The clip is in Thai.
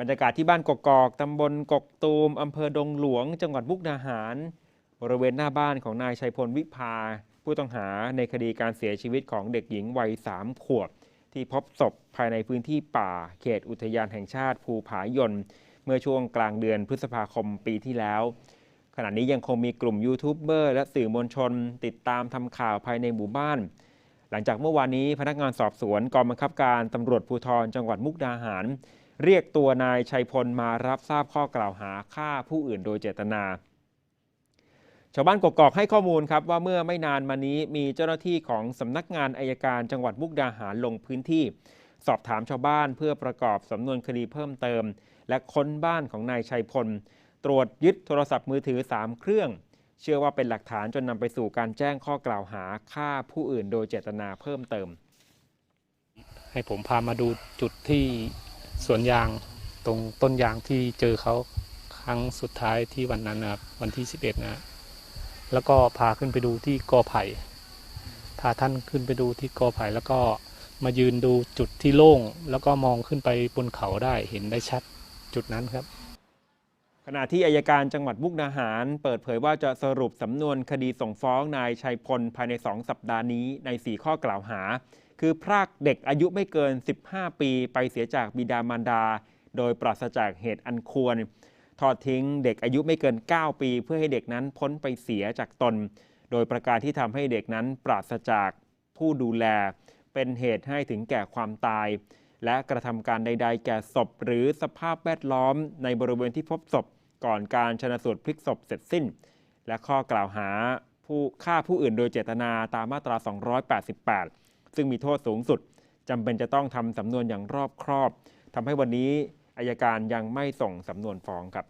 บรรยากาศที่บ้านกกอกตำบลกกตูมอำเภอดงหลวง จังหวัดมุกดาหาร บริเวณหน้าบ้านของนายชัยพลวิภา ผู้ต้องหาในคดีการเสียชีวิตของเด็กหญิงวัยสามขวบ ที่พบศพภายในพื้นที่ป่า เขตอุทยานแห่งชาติภูผายนเมื่อช่วงกลางเดือนพฤษภาคมปีที่แล้ว ขณะนี้ยังคงมีกลุ่มยูทูบเบอร์และสื่อมวลชน ติดตามทำข่าวภายในหมู่บ้าน หลังจากเมื่อวานนี้พนักงานสอบสวนกองบังคับการตำรวจภูธรจังหวัดมุกดาหาร เรียกตัวนายชัยพลมารับทราบข้อกล่าวหาฆ่าผู้อื่นโดยเจตนา ชาวบ้านกกอกให้ข้อมูลครับว่าเมื่อไม่นานมานี้มีเจ้าหน้าที่ของสำนักงานอายการจังหวัดมุกดาหารลงพื้นที่ สอบถามชาวบ้านเพื่อประกอบสำนวนคดีเพิ่มเติม และค้นบ้านของนายชัยพล ตรวจยึดโทรศัพท์มือถือ 3 เครื่อง เชื่อว่าเป็นหลักฐานจนนำไปสู่การแจ้งข้อกล่าวหาฆ่าผู้อื่นโดยเจตนาเพิ่มเติม ให้ผมพามาดูจุดที่ สวนยางตรงต้นยางที่เจอเขาครั้งสุดท้ายที่วันนั้นนะครับวันที่ 11 นะ แล้วก็พาขึ้นไปดูที่กอไผ่พาท่านขึ้นไปดูที่กอไผ่แล้วก็มายืนดูจุดที่โล่ง แล้วก็มองขึ้นไปบนเขาได้เห็นได้ชัดจุดนั้นครับ ขณะที่อายการจังหวัดมุกดาหาร เปิดเผยว่าจะสรุปสำนวนคดีส่งฟ้องนายชัยพลภายใน 2 สัปดาห์นี้ใน 4 ข้อกล่าวหา คือพรากเด็กอายุไม่เกิน 15 ปีไปเสียจากบิดามารดา โดยปราศจากเหตุอันควร ทอดทิ้งเด็กอายุไม่เกิน 9 ปี เพื่อให้เด็กนั้นพ้นไปเสียจากตน โดยประการที่ทำให้เด็กนั้นปราศจากผู้ดูแล เป็นเหตุให้ถึงแก่ความตาย และกระทำการใด ๆ แก่ศพหรือสภาพแวดล้อมในบริเวณที่พบศพ ก่อนการชนะสูตรพลิกศพเสร็จสิ้น และข้อกล่าวหาผู้ฆ่าผู้อื่นโดยเจตนาตามมาตรา 288 ซึ่งมีโทษสูงสุดจำเป็นจะต้องทำสำนวนอย่างรอบครอบทำให้วันนี้อายการยังไม่ส่งสำนวนฟ้องครับ